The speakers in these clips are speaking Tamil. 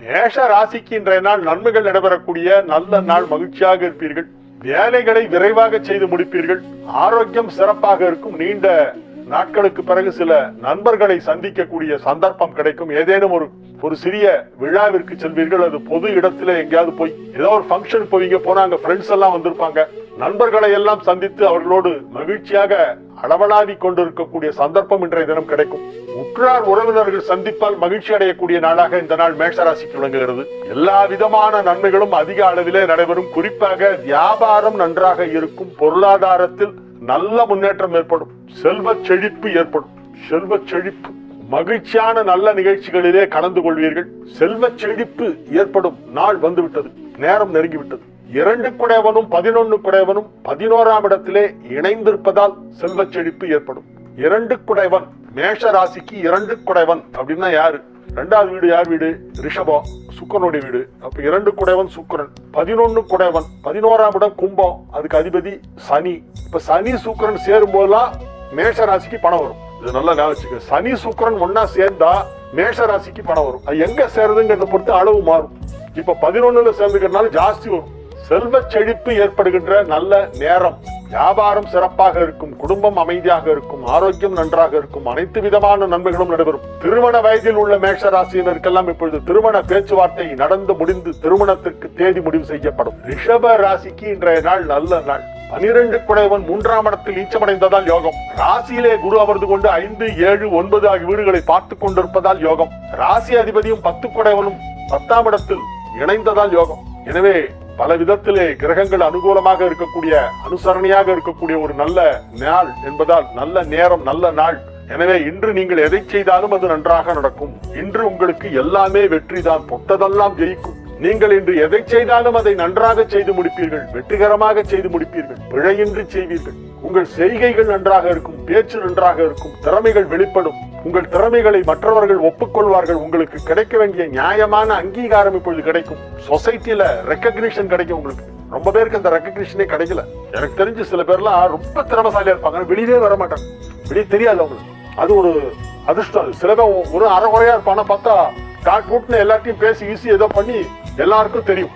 மேஷ ராசிக்கு இன்றைய நாள் நன்மைகள் நடைபெறக்கூடிய நல்ல நாள் மகிழ்ச்சியாக இருப்பீர்கள். வேலைகளை விரைவாக செய்து முடிப்பீர்கள். ஆரோக்கியம் சிறப்பாக இருக்கும். நீண்ட நாட்களுக்கு பிறகு சில நண்பர்களை சந்திக்கக்கூடிய சந்தர்ப்பம் கிடைக்கும். ஏதேனும் ஒரு ஒரு சிறிய விழாவிற்கு செல்வீர்கள். அது பொது இடத்துல எங்கேயாவது போய் ஏதோ ஒரு ஃபங்க்ஷன் போவீங்க போனா அங்க ஃப்ரெண்ட்ஸ் எல்லாம் வந்திருப்பாங்க. நண்பர்களை எல்லாம் சந்தித்து அவர்களோடு மகிழ்ச்சியாக அளவலாவி கொண்டிருக்கக்கூடிய சந்தர்ப்பம் இன்றைய தினம் கிடைக்கும். உற்றார் உறவினர்கள் சந்திப்பால் மகிழ்ச்சி அடையக்கூடிய நாளாக இந்த நாள் மேஷராசிக்கு விளங்குகிறது. எல்லா விதமான நன்மைகளும் அதிக அளவிலே நடைபெறும். குறிப்பாக வியாபாரம் நன்றாக இருக்கும். பொருளாதாரத்தில் நல்ல முன்னேற்றம் ஏற்படும். செல்வ செழிப்பு ஏற்படும். செல்வ செழிப்பு. மகிழ்ச்சியான நல்ல நிகழ்ச்சிகளிலே கலந்து கொள்வீர்கள். செல்வ செழிப்பு ஏற்படும். நாள் வந்துவிட்டது. நேரம் நெருங்கிவிட்டது. இரண்டு குடைவனும் பதினொன்னு குடைவனும் பதினோராம் இடத்திலே இணைந்திருப்பதால் செல்வ செழிப்பு ஏற்படும். இரண்டு குடைவன் மேஷ ராசிக்கு இரண்டு குடைவன் அப்படின்னா யாரு? ரெண்டாவது வீடு யார் வீடு? ரிஷபம் சுக்கரனுடைய வீடு. அப்ப இரண்டு குடைவன் சுக்கிரன். பதினொன்னு குடைவன் பதினோராம் இடம் கும்பம் அதுக்கு அதிபதி சனி. இப்ப சனி சுக்கிரன் சேரும் போதெல்லாம் மேஷ ராசிக்கு பணம் வரும். இது நல்லா ஞாபகம் சனி சுக்கரன் ஒன்னா சேர்ந்தா மேஷ ராசிக்கு பணம் வரும். அது எங்க சேருதுங்கிறத பொறுத்து அளவு மாறும். இப்ப பதினொன்னுல சேர்ந்துக்கிறதுனால ஜாஸ்தி வரும். செல்வ செழிப்பு ஏற்படுகின்ற நல்ல நேரம். வியாபாரம் சிறப்பாக இருக்கும் குடும்பம் அமைதியாக இருக்கும் ஆரோக்கியம் நன்றாக இருக்கும் அனைத்து விதமான நன்மைகளும் நடைபெறும். திருமண வயதில் உள்ள மேஷ ராசியினருக்கெல்லாம் இப்பொழுது திருமண பேச்சுவார்த்தை நடந்து முடிந்து திருமணத்திற்கு தேதி முடிவு செய்யப்படும். ரிஷப ராசிக்கு இன்றைய நாள் நல்ல நாள். பனிரெண்டு குடைவன் மூன்றாம் இடத்தில் நீச்சமடைந்ததால் யோகம். ராசியிலே குரு அமர்ந்து கொண்டு ஐந்து ஏழு ஒன்பது ஆகிய வீடுகளை பார்த்துக் கொண்டிருப்பதால் யோகம். ராசி அதிபதியும் பத்து குடைவனும் பத்தாம் இடத்தில் இணைந்ததால் யோகம். எனவே பல விதத்திலே கிரகங்கள் அனுகூலமாக இருக்கக்கூடிய அனுசரணையாக இருக்கக்கூடிய ஒரு நல்ல நாள் என்பதால் நல்ல நேரம் நல்ல நாள். எனவே இன்று நீங்கள் எதை செய்தாலும் அது நன்றாக நடக்கும். இன்று உங்களுக்கு எல்லாமே வெற்றிதான் பொத்ததெல்லாம் ஜெயிக்கும். நீங்கள் இன்று எதை செய்தாலும் அதை நன்றாக செய்து முடிப்பீர்கள் வெற்றிகரமாக செய்து முடிப்பீர்கள் பிழையின்றி செய்வீர்கள். உங்கள் செய்கைகள் நன்றாக இருக்கும் பேச்சு நன்றாக இருக்கும் திறமைகள் வெளிப்படும். உங்கள் திறமைகளை மற்றவர்கள் ஒப்புக்கொள்வார்கள். உங்களுக்கு கிடைக்க வேண்டிய நியாயமான அங்கீகாரம் இப்பொழுது கிடைக்கும். சொசைட்டில ரெக்கக்னிஷன் கிடைக்கும் உங்களுக்கு. ரொம்ப பேருக்கு அந்த ரெக்கக்னிஷனே கிடைக்கல. எனக்கு தெரிஞ்சு சில பேர்லாம் ரொம்ப திறமசாலியா இருப்பாங்க. வெளியே வர மாட்டாங்க. வெளியே தெரியாது அவங்களுக்கு. அது ஒரு அதிர்ஷ்டம். சில பேர் ஒரு அறகுறையா இருப்பானா பார்த்தா டாட் கூட்டுன்னு எல்லாத்தையும் பேசி ஈஸி ஏதோ பண்ணி எல்லாருக்கும் தெரியும்.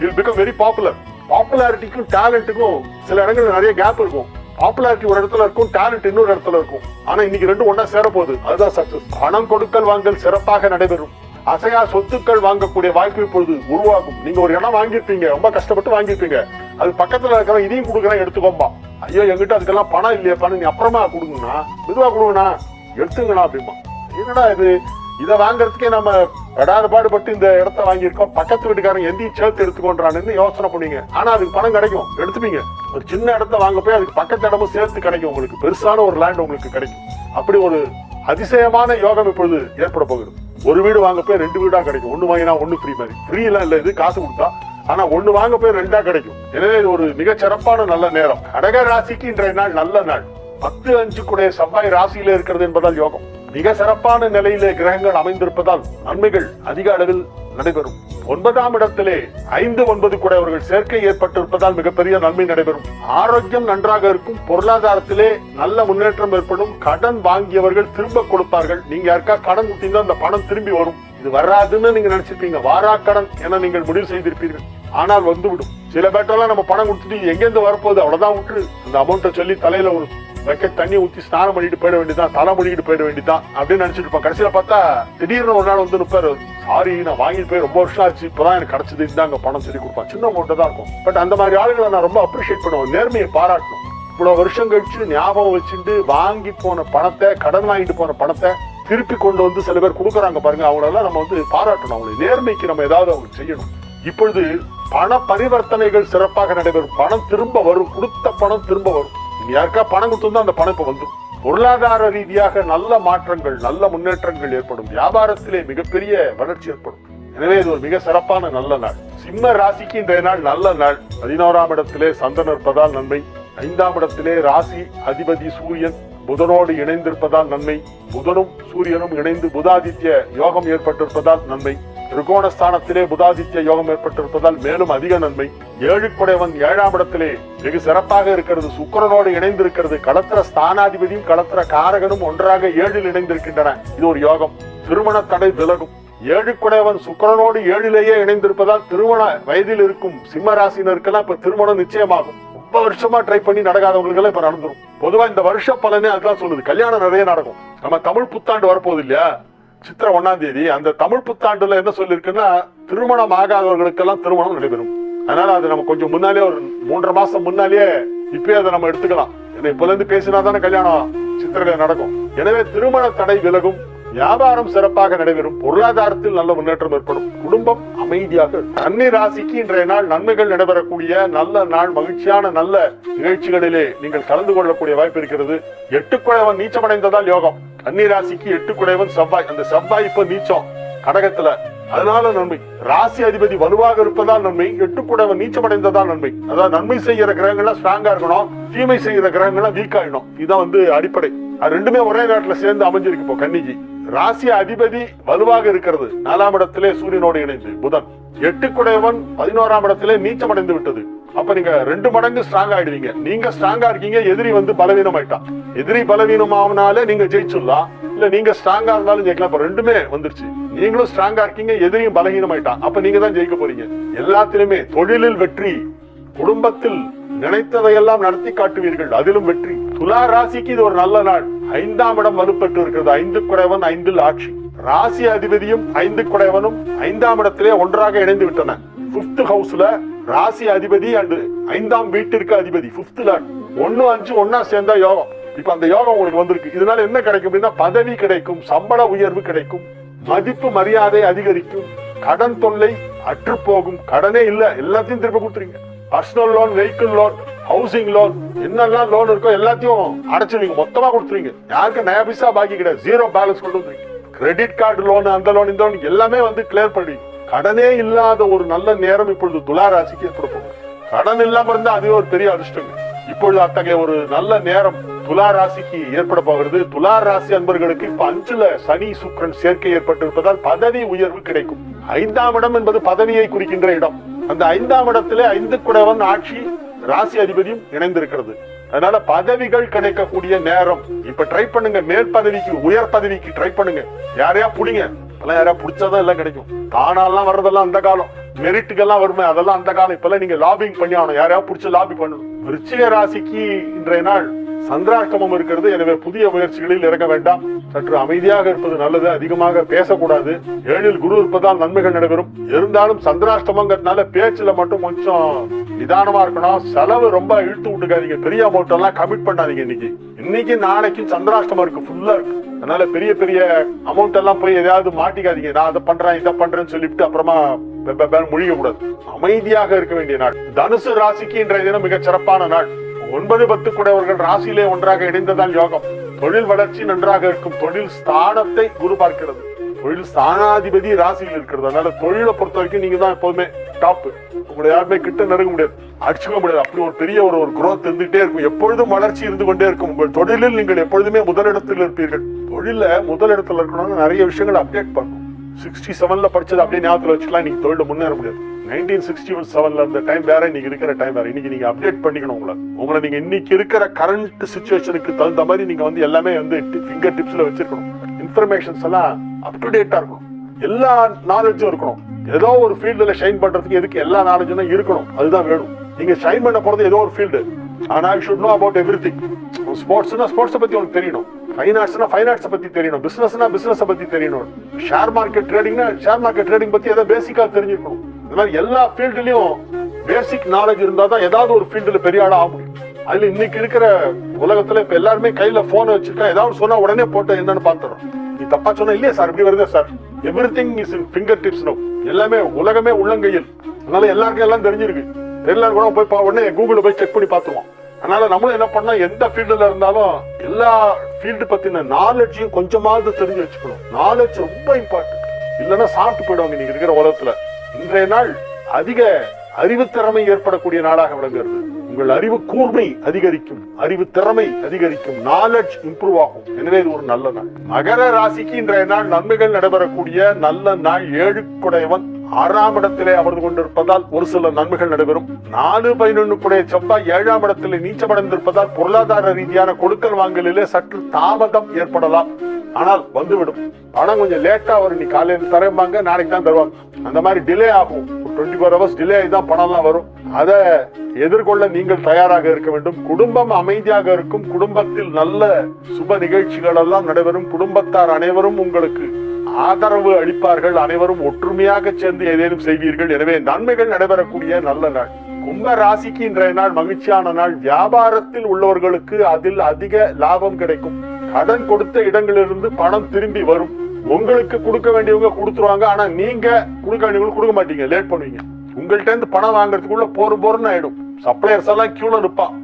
இல் பிகம் வெரி பாப்புலர் பாப்புலாரிட்டிக்கும் டேலண்ட்டுக்கும் சில இடங்கள் நிறைய கேப் இருக்கும். பாப்புலாரிட்டி ஒரு இடத்துல இருக்கும் டேலண்ட் இன்னொரு இடத்துல இருக்கும். ஆனா இன்னைக்கு ரெண்டும் ஒன்னா சேரப்போகுது. அதுதான் சக்சஸ் பணம் கொடுக்கல் வாங்கல் சிறப்பாக நடைபெறும். அசையா சொத்துக்கள் வாங்கக்கூடிய வாய்ப்பு இப்பொழுது உருவாகும். நீங்க ஒரு இடம் வாங்கியிருப்பீங்க ரொம்ப கஷ்டப்பட்டு வாங்கியிருப்பீங்க. அது பக்கத்துல இருக்கிற இதையும் கொடுக்குறேன் எடுத்துக்கோம்பா ஐயோ எங்கிட்ட அதுக்கெல்லாம் பணம் இல்லையா பணம் நீ அப்புறமா கொடுங்கண்ணா. மெதுவா கொடுங்கண்ணா. எடுத்துங்கண்ணா அப்படிமா என்னடா இது? இதை வாங்குறதுக்கே நம்ம படாத பாடுபட்டு இந்த இடத்த வாங்கியிருக்கோம். பக்கத்து வீட்டுக்காரங்க எந்தையும் சேர்த்து எடுத்துக்கொண்டான்னு யோசனை பண்ணுவீங்க ஆனா அதுக்கு பணம் கிடைக்கும். எடுத்துப்பீங்க. ஒரு சின்ன இடத்த வாங்க போய் அதுக்கு பக்கத்து இடமும் சேர்த்து கிடைக்கும். உங்களுக்கு பெருசான ஒரு லேண்ட் உங்களுக்கு கிடைக்கும். அப்படி ஒரு அதிசயமான யோகம் இப்பொழுது ஏற்பட போகுது. ஒரு வீடு வாங்க போய் ரெண்டு வீடா கிடைக்கும். ஒண்ணு வாங்கினா ஒண்ணு ஃப்ரீ மாதிரி. ஃப்ரீ எல்லாம் இல்ல இது காசு கொடுத்தா. ஆனா ஒண்ணு வாங்க போய் ரெண்டா கிடைக்கும். எனவே இது ஒரு மிகச் சிறப்பான நல்ல நேரம். கடக ராசிக்கு இன்றைய நாள் நல்ல நாள். பத்து அஞ்சு கூட செவ்வாய் ராசியில இருக்கிறது என்பதால் யோகம். மிக சிறப்பான நிலையிலே கிரகங்கள் அமைந்திருப்பதால் நன்மைகள் அதிக அளவில் நடைபெறும். ஒன்பதாம் இடத்திலே ஐந்து ஒன்பது கூட அவர்கள் சேர்க்கை ஏற்பட்டிருப்பதால் மிகப்பெரிய நன்மை நடைபெறும். ஆரோக்கியம் நன்றாக இருக்கும் பொருளாதாரத்திலே நல்ல முன்னேற்றம் ஏற்படும் கடன் வாங்கியவர்கள் திரும்ப கொடுப்பார்கள். நீங்க யாருக்கா கடன் கொடுத்தீங்கன்னா அந்த பணம் திரும்பி வரும். இது வராதுன்னு நீங்க நினைச்சிருப்பீங்க. வாரா கடன் என நீங்கள் முடிவு செய்திருப்பீர்கள். ஆனால் வந்துவிடும். சில பேட்டெல்லாம் நம்ம பணம் கொடுத்துட்டு இது எங்கேருந்து வரப்போகுது? அவ்வளவுதான் விட்டு அந்த அமௌண்ட்டை சொல்லி தலையில ஒரு பக்கெட் தண்ணி ஊத்தி ஸ்நானம் பண்ணிட்டு போயிட வேண்டியதான் தலை முடிக்கிட்டு போயிட வேண்டியதான் அப்படின்னு நினைச்சிட்டு இருப்பான். கடைசியில பார்த்தா திடீர்னு ஒரு நாள் வந்து நிற்பாரு சாரி நான் வாங்கிட்டு போய் ரொம்ப வருஷம் ஆச்சு இப்பதான் எனக்கு கிடைச்சது இந்தாங்க பணம் சொல்லி கொடுப்பான் சின்ன அமௌண்ட் தான் இருக்கும். பட் அந்த மாதிரி ஆளுங்களை நான் ரொம்ப அப்ரிஷியேட் பண்ணுவேன் நேர்மையை பாராட்டணும். இவ்வளவு வருஷம் கழிச்சு ஞாபகம் வச்சுட்டு வாங்கி போன பணத்தை கடன் வாங்கிட்டு போன பணத்தை திருப்பி கொண்டு வந்து சில பேர் கொடுக்குறாங்க பாருங்க. அவங்களெல்லாம் நம்ம வந்து பாராட்டணும். அவங்களை நேர்மைக்கு நம்ம ஏதாவது அவங்க செய்யணும். இப்பொழுது பண பரிவர்த்தனைகள் சிறப்பாக நடைபெறும். பணம் திரும்ப வரும். கொடுத்த பணம் திரும்ப வரும். நீங்க யாருக்கா பணம் கொடுத்திருந்தா அந்த பணம் இப்ப வந்துடும் பொருளாதார ரீதியாக நல்ல மாற்றங்கள் நல்ல முன்னேற்றங்கள் ஏற்படும். வியாபாரத்திலே மிகப்பெரிய வளர்ச்சி ஏற்படும். எனவே இது ஒரு மிக சிறப்பான நல்ல நாள். சிம்ம ராசிக்கு இன்றைய நாள் நல்ல நாள். பதினோராம் இடத்திலே சந்தனம் இருப்பதால் நன்மை. ஐந்தாம் இடத்திலே ராசி அதிபதி சூரியன் புதனோடு இணைந்திருப்பதால் நன்மை. புதனும் சூரியனும் இணைந்து புதாதித்ய யோகம் ஏற்பட்டிருப்பதால் நன்மை. திரிகோணஸ்தானத்திலே புதாதித்ய யோகம் ஏற்பட்டிருப்பதால் மேலும் அதிக நன்மை. ஏழு குடைவன் ஏழாம் இடத்திலே வெகு சிறப்பாக இருக்கிறது சுக்கரனோடு இணைந்திருக்கிறது. களத்திர ஸ்தானாதிபதியும் களத்திர காரகனும் ஒன்றாக ஏழில் இணைந்திருக்கின்றன. இது ஒரு யோகம். திருமண தடை விலகும். ஏழு குடைவன் சுக்கிரனோடு ஏழிலேயே இணைந்திருப்பதால் திருமண வயதில் இருக்கும் சிம்ம ராசினருக்கெல்லாம் இப்ப திருமணம் நிச்சயமாகும். ரொம்ப வருஷமா ட்ரை பண்ணி நடக்காதவங்களுக்கு இப்ப நடந்துரும். பொதுவா இந்த வருஷ பலனே அதுதான் சொல்லுது. கல்யாணம் நிறைய நடக்கும். நம்ம தமிழ் புத்தாண்டு வரப்போகுது இல்லையா? சித்திரை ஒன்னாம் தேதி அந்த தமிழ் புத்தாண்டுல என்ன சொல்லிருக்குன்னா திருமணம் ஆகாதவர்களுக்கெல்லாம் திருமணம் நடைபெறும். அதனால அது நம்ம கொஞ்சம் முன்னாலே ஒரு மூன்றரை மாசம் முன்னாலேயே இப்பயே அதை நம்ம எடுத்துக்கலாம். ஏன்னா இப்பல இருந்து பேசினா தானே கல்யாணம் சித்திரையில நடக்கும். எனவே திருமண தடை விலகும் வியாபாரம் சிறப்பாக நடைபெறும் பொருளாதாரத்தில் நல்ல முன்னேற்றம் ஏற்படும் குடும்பம் அமைதியாக கன்னி ராசிக்கு இன்றைய நாள் நன்மைகள் நடைபெறக்கூடிய நல்ல நாள் மகிழ்ச்சியான நல்ல நிகழ்ச்சிகளிலே நீங்கள் கலந்து கொள்ளக்கூடிய வாய்ப்பு இருக்கிறது. எட்டு குழவன் நீச்சமடைந்ததால் யோகம். கன்னிராசிக்கு எட்டு குடைவன் செவ்வாய். அந்த செவ்வாய் இப்ப நீச்சம் கடகத்துல. அதனால நன்மை. ராசி அதிபதி வலுவாக இருப்பதால் நன்மை. எட்டு குடைவன் நீச்சமடைந்ததால் நன்மை. அதாவது நன்மை செய்யற கிரகங்கள்லாம் ஸ்ட்ராங்கா இருக்கணும். தீமை செய்யற கிரகங்கள்லாம் வீக் ஆயிடும் இதுதான் வந்து அடிப்படை. அது ரெண்டுமே ஒரே நேரத்துல சேர்ந்து அமைஞ்சிருக்கு இப்போ கன்னிக்கு. ராசி அதிபதி வலுவாக இருக்கிறது. நாலாம் இடத்திலே சூரியனோடு இணைந்து. புதன். எட்டு குடையவன் பதினோராம் இடத்திலே நீச்சம் அடைந்து விட்டது. அப்ப நீங்க ரெண்டு மடங்கு ஸ்ட்ராங் ஆயிடுவீங்க. நீங்க ஸ்ட்ராங்கா இருக்கீங்க எதிரி வந்து பலவீனம் ஆயிட்டான் எதிரி பலவீனமாவனாலே நீங்க ஜெயிச்சிடலாம். இல்ல நீங்க ஸ்ட்ராங்கா இருந்தாலும் ஜெயிக்கலாம். இப்ப ரெண்டுமே வந்துருச்சு. நீங்களும் ஸ்ட்ராங்கா இருக்கீங்க எதிரியும் பலவீனம் ஆயிட்டான் அப்ப நீங்க தான் ஜெயிக்க போறீங்க. எல்லாத்திலுமே தொழிலில் வெற்றி குடும்பத்தில் நினைத்ததையெல்லாம் நடத்தி காட்டுவீர்கள். அதிலும் வெற்றி. துலா ராசிக்கு இது ஒரு நல்ல நாள். ஐந்தாம் இடம் வலுப்பெற்று இருக்கிறது. ஐந்து குறைவன் ஐந்தில் ஆட்சி. ராசி அதிபதியும் ஐந்து குறைவனும் ஐந்தாம் இடத்திலே ஒன்றாக இணைந்து விட்டன. பிப்த் ஹவுஸ்ல ராசி அதிபதி அண்டு ஐந்தாம் வீட்டிற்கு அதிபதி பிப்த் லேண்ட் ஒன்னு அஞ்சு ஒன்னா சேர்ந்தா யோகம். இப்ப அந்த யோகம் உங்களுக்கு வந்திருக்கு. இதனால என்ன கிடைக்கும் அப்படின்னா பதவி கிடைக்கும் சம்பள உயர்வு கிடைக்கும் மதிப்பு மரியாதை அதிகரிக்கும் கடன் தொல்லை அற்று போகும் கடனே இல்ல எல்லாத்தையும் திருப்பி கொடுத்துருங்க. Personal loan vehicle loan housing loan என்னெல்லாம் லோன் இருக்கோ எல்லாத்தையும் அடைச்சிருவீங்க. மொத்தமா கொடுத்துருவீங்க. யாருக்கு நயா பைசா பாக்கி கிடையாது. ஜீரோ பேலன்ஸ் கொண்டு வந்துருங்க. கிரெடிட் கார்டு லோன் அந்த லோன் இந்த லோன் எல்லாமே வந்து கிளியர் பண்ணுவீங்க கடனே இல்லாத ஒரு நல்ல நேரம் இப்பொழுது துலா ராசிக்கு ஏற்பட கடன் இல்லாம இருந்தா அதுவே ஒரு பெரிய அதிர்ஷ்டங்க இப்பொழுது அத்தகைய ஒரு நல்ல நேரம் துலா ராசிக்கு ஏற்பட போகிறது. துலா ராசி அன்பர்களுக்கு இப்ப அஞ்சுல சனி சுக்கிரன் சேர்க்கை ஏற்பட்டிருப்பதால் பதவி உயர்வு கிடைக்கும். ஐந்தாம் இடம் என்பது பதவியை குறிக்கின்ற இடம். அந்த ஐந்தாம் இடத்திலே ஐந்து குடவன் ஆட்சி ராசி அதிபதியும் இணைந்திருக்கிறது. அதனால பதவிகள் கிடைக்கக்கூடிய நேரம். இப்ப ட்ரை பண்ணுங்க. மேல் பதவிக்கு உயர் பதவிக்கு ட்ரை பண்ணுங்க. யாரையா புடிங்க? இப்பெல்லாம் யாராவது புடிச்சாதான் எல்லாம் கிடைக்கும். தானாலாம் வர்றதெல்லாம் அந்த காலம். மெரிட்டுக்கெல்லாம் வருமே அதெல்லாம் அந்த காலம். இப்பெல்லாம் நீங்க லாபிங் பண்ணி ஆகணும். யாரையா பிடிச்ச லாபி பண்ணணும். விருச்சிக ராசிக்கு இன்றைய நாள் சந்திராஷ்டமம் இருக்கிறது. எனவே புதிய முயற்சிகளில் இறங்க வேண்டாம். சற்று அமைதியாக இருப்பது நல்லது அதிகமாக பேசக்கூடாது. ஏழில் குரு இருப்பதால் நன்மைகள் நடைபெறும். இருந்தாலும் சந்திராஷ்டமங்கிறதுனால பேச்சுல மட்டும் கொஞ்சம் நிதானமா இருக்கணும். செலவு ரொம்ப இழுத்து விட்டுக்காதீங்க. பெரிய அமௌண்ட் எல்லாம் கமிட் பண்ணாதீங்க இன்னைக்கு. இன்னைக்கு நாளைக்கு சந்திராஷ்டமம் இருக்கு ஃபுல்லா இருக்கு. அதனால பெரிய பெரிய அமௌண்ட் எல்லாம் போய் எதாவது மாட்டிக்காதீங்க. நான் அதை பண்றேன் இதை பண்றேன்னு சொல்லிட்டு அப்புறமா முழிக கூடாது அமைதியாக இருக்க வேண்டிய நாள். தனுசு ராசிக்கு இன்றைய தினம் மிகச் சிறப்பான நாள். ஒன்பது பத்து குடையவர்கள் ராசியிலே ஒன்றாக இணைந்ததால் யோகம். தொழில் வளர்ச்சி நன்றாக இருக்கும் தொழில் ஸ்தானத்தை குரு பார்க்கிறது. தொழில் ஸ்தானாதிபதி ராசியில் இருக்கிறது. அதனால தொழிலை பொறுத்த வரைக்கும் நீங்க தான் எப்போதுமே டாப் உங்களை யாருமே கிட்ட நெருங்க முடியாது. அடிச்சுக்க முடியாது. அப்படி ஒரு பெரிய ஒரு ஒரு குரோத் இருந்துட்டே இருக்கும். எப்பொழுதும் வளர்ச்சி இருந்து கொண்டே இருக்கும். உங்கள் தொழிலில் நீங்கள் எப்பொழுதுமே முதலிடத்தில் இருப்பீர்கள். தொழில முதலிடத்தில் இருக்கணும்னு நிறைய விஷயங்களை அப்டேட் பண்ணும் சிக்ஸ்டி செவன்ல படிச்சது அப்படியே ஞாபகத்தில் வச்சுக்கலாம். நீங்க தொழில் முன்னேற முடியாது. நைன்டீன் சிக்ஸ்டி செவன்ல இருந்த டைம் வேற இன்னைக்கு இருக்கிற டைம் வேற. இன்னைக்கு நீங்க அப்டேட் பண்ணிக்கணும் உங்களை. உங்களை நீங்க இன்னைக்கு இருக்கிற கரண்ட் சுச்சுவேஷனுக்கு தகுந்த மாதிரி நீங்க வந்து எல்லாமே வந்து ஃபிங்கர் டிப்ஸ்ல வச்சிருக்கணும். இன்ஃபர்மேஷன்ஸ் எல்லாம் அப் டு டேட்டா இருக்கணும். எல்லா நாலேஜும் இருக்கணும். ஏதோ ஒரு ஃபீல்டுல ஷைன் பண்றதுக்கு எதுக்கு எல்லா நாலேஜும் இருக்கணும். அதுதான் வேணும். நீங்க ஷைன் பண்ண போறது ஏதோ ஒரு ஃபீல்டு ஆனா I should know about everything ஸ்போர்ட்ஸ்னா sports பத்தி உனக்கு தெரியணும். ஃபைனான்ஸ்னா ஃபைனான்ஸ் பத்தி தெரியணும். பிசினஸ்னா பிசினஸ் பத்தி தெரியணும். ஷேர் மார்க்கெட் ட்ரேடிங்னா ஷேர் மார்க்கெட் ட்ரேடிங் பத்தி ஏதாவது பேசிக்கா தெரிஞ்சுக்கணும். இந்த மாதிரி எல்லா ஃபீல்டுலயும் பேசிக் நாலேஜ் இருந்தா தான் ஏதாவது ஒரு ஃபீல்டுல பெரிய ஆளா ஆக முடியும். அதுல இன்னைக்கு இருக்கிற உலகத்துல இப்ப எல்லாருமே கையில போன் வச்சிருக்கா ஏதாவது சொன்னா உடனே போட்டு என்னன்னு பாத்துறோம். நீ தப்பா சொன்ன இல்லையா சார் இப்படி வருது sir? Everything is in fingertips no எல்லாமே உலகமே உள்ளங்கையில். அதனால எல்லாருக்கும் எல்லாம் தெரிஞ்சிருக்கு. எல்லாரும் கூட போய் பா- உடனே கூகுள்ல போய் செக் பண்ணி பாத்துருவோம் அதனால நம்மளும் என்ன பண்ணோம் எந்த ஃபீல்டுல இருந்தாலும் எல்லா ஃபீல்டு பத்தின நாலேஜையும் கொஞ்சமாவது தெரிஞ்சு வச்சுக்கணும். நாலேஜ் ரொம்ப இம்பார்ட்டன்ட் இல்லைன்னா சாப்பிட்டு போயிடுவாங்க நீங்க இருக்கிற உலகத்துல. இன்றைய நாள் அதிக அறிவுத்திறமை ஏற்படக்கூடிய நாடாக விளங்குகிறது. உங்கள் அறிவு கூர்மை அதிகரிக்கும். அறிவு திறமை அதிகரிக்கும். நாலெட் இம்ப்ரூவ் ஆகும். எனவே இது ஒரு நல்ல நாள். மகர ராசிக்கு இன்றைய நாள் நன்மைகள் நடைபெறக்கூடிய நல்ல நாள். ஏழு குடையவன் ஆறாம் இடத்திலே அமர்ந்து கொண்டிருப்பதால் ஒரு சில நன்மைகள் நடைபெறும். நாலு பதினொன்னுக்குடைய செவ்வாய் ஏழாம் இடத்திலே நீச்சமடைந்திருப்பதால் பொருளாதார ரீதியான கொடுக்கல் வாங்கலிலே சற்று தாமதம் ஏற்படலாம். ஆனால் வந்துவிடும். பணம் கொஞ்சம் லேட்டா வரும். நீ காலையில தரம்பாங்க நாளைக்கு தான் தருவாங்க. அந்த மாதிரி டிலே ஆகும். டுவெண்ட்டி ஃபோர் ஹவர்ஸ் டிலே ஆகி தான் பணம்லாம் வரும். அதை எதிர்கொள்ள நீங்கள் தயாராக இருக்க வேண்டும். குடும்பம் அமைதியாக இருக்கும். குடும்பத்தில் நல்ல சுப நிகழ்ச்சிகள் எல்லாம் நடைபெறும். குடும்பத்தார் அனைவரும் உங்களுக்கு ஆதரவு அளிப்பார்கள் அனைவரும் ஒற்றுமையாக சேர்ந்து ஏதேனும் செய்வீர்கள். எனவே நன்மைகள் நடைபெறக்கூடிய நல்ல நாள். கும்ப ராசிக்கு இன்றைய நாள் மகிழ்ச்சியான நாள். வியாபாரத்தில் உள்ளவர்களுக்கு அதில் அதிக லாபம் கிடைக்கும். கடன் கொடுத்த இடங்களிலிருந்து பணம் திரும்பி வரும். உங்களுக்கு கொடுக்க வேண்டியவங்க கொடுத்துருவாங்க. ஆனா நீங்க கொடுக்க வேண்டியவங்க கொடுக்க மாட்டீங்க. லேட் பண்ணுவீங்க. உங்கள்ட்ட இருந்து பணம் வாங்குறதுக்குள்ள போர் போர்னு ஆயிடும். சப்ளையர்ஸ் எல்லாம் கியூல இருப்பான்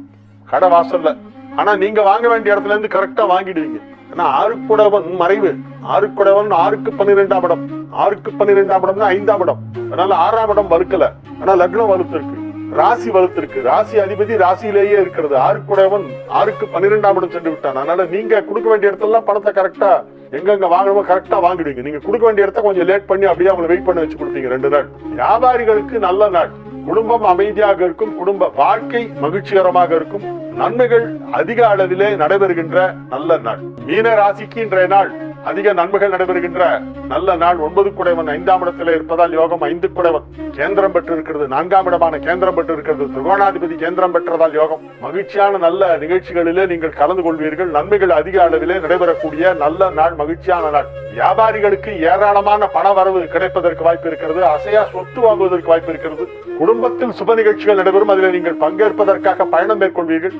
கடை வாசல்ல. ஆனா நீங்க வாங்க வேண்டிய இடத்துல இருந்து கரெக்டா வாங்கிடுவீங்க. ஆனா ஆறுக்குடவன் மறைவு. ஆறுக்குடவன் ஆறுக்கு பன்னிரெண்டாம் இடம். ஆறுக்கு பன்னிரெண்டாம் இடம்னா ஐந்தாம் இடம். அதனால ஆறாம் இடம் வலுக்கல. ஆனா லக்னம் வலுத்திருக்கு. ராசி வலுத்திருக்கு. ராசி அதிபதி ராசியிலேயே இருக்கிறது. ஆறுக்குடவன் ஆறுக்கு பன்னிரெண்டாம் இடம் சென்று விட்டான். அதனால நீங்க கொடுக்க வேண்டிய இடத்துல பணத்தை கரெக்டா எங்கெங்க வாங்கணுமோ கரெக்டா வாங்கிடுவீங்க. நீங்க கொடுக்க வேண்டிய இடத்த கொஞ்சம் லேட் பண்ணி அப்படியே அவங்களை வெயிட் பண்ண வச்சு கொடுப்பீங்க. ரெண்டு நாள். வியாபாரிகளுக்கு நல்ல நாள். குடும்பம் அமைதியாக இருக்கும் குடும்ப வாழ்க்கை மகிழ்ச்சிகரமாக இருக்கும். நன்மைகள் அதிக அளவிலே நடைபெறுகின்ற நல்ல நாள். மீன ராசிக்கு இன்றைய நாள் அதிக நன்மைகள் நடைபெறுகின்ற நல்ல நாள் ஒன்பது குடைவன் ஐந்தாம் இடத்தில் இருப்பதால் யோகம் ஐந்து குடைவன். கேந்திரம் பெற்று இருக்கிறது நான்காம் இடமான கேந்திரம் பெற்று இருக்கிறது திரிகோணாதிபதி கேந்திரம் பெற்றதால் யோகம். மகிழ்ச்சியான நல்ல நிகழ்ச்சிகளிலே நீங்கள் கலந்து கொள்வீர்கள். நன்மைகள் அதிக அளவிலே நடைபெறக்கூடிய நல்ல நாள் மகிழ்ச்சியான நாள். வியாபாரிகளுக்கு ஏராளமான பண வரவு கிடைப்பதற்கு வாய்ப்பு இருக்கிறது. அசையா சொத்து வாங்குவதற்கு வாய்ப்பு இருக்கிறது. குடும்பத்தில் சுப நிகழ்ச்சிகள் நடைபெறும். அதில் நீங்கள் பங்கேற்பதற்காக பயணம் மேற்கொள்வீர்கள்.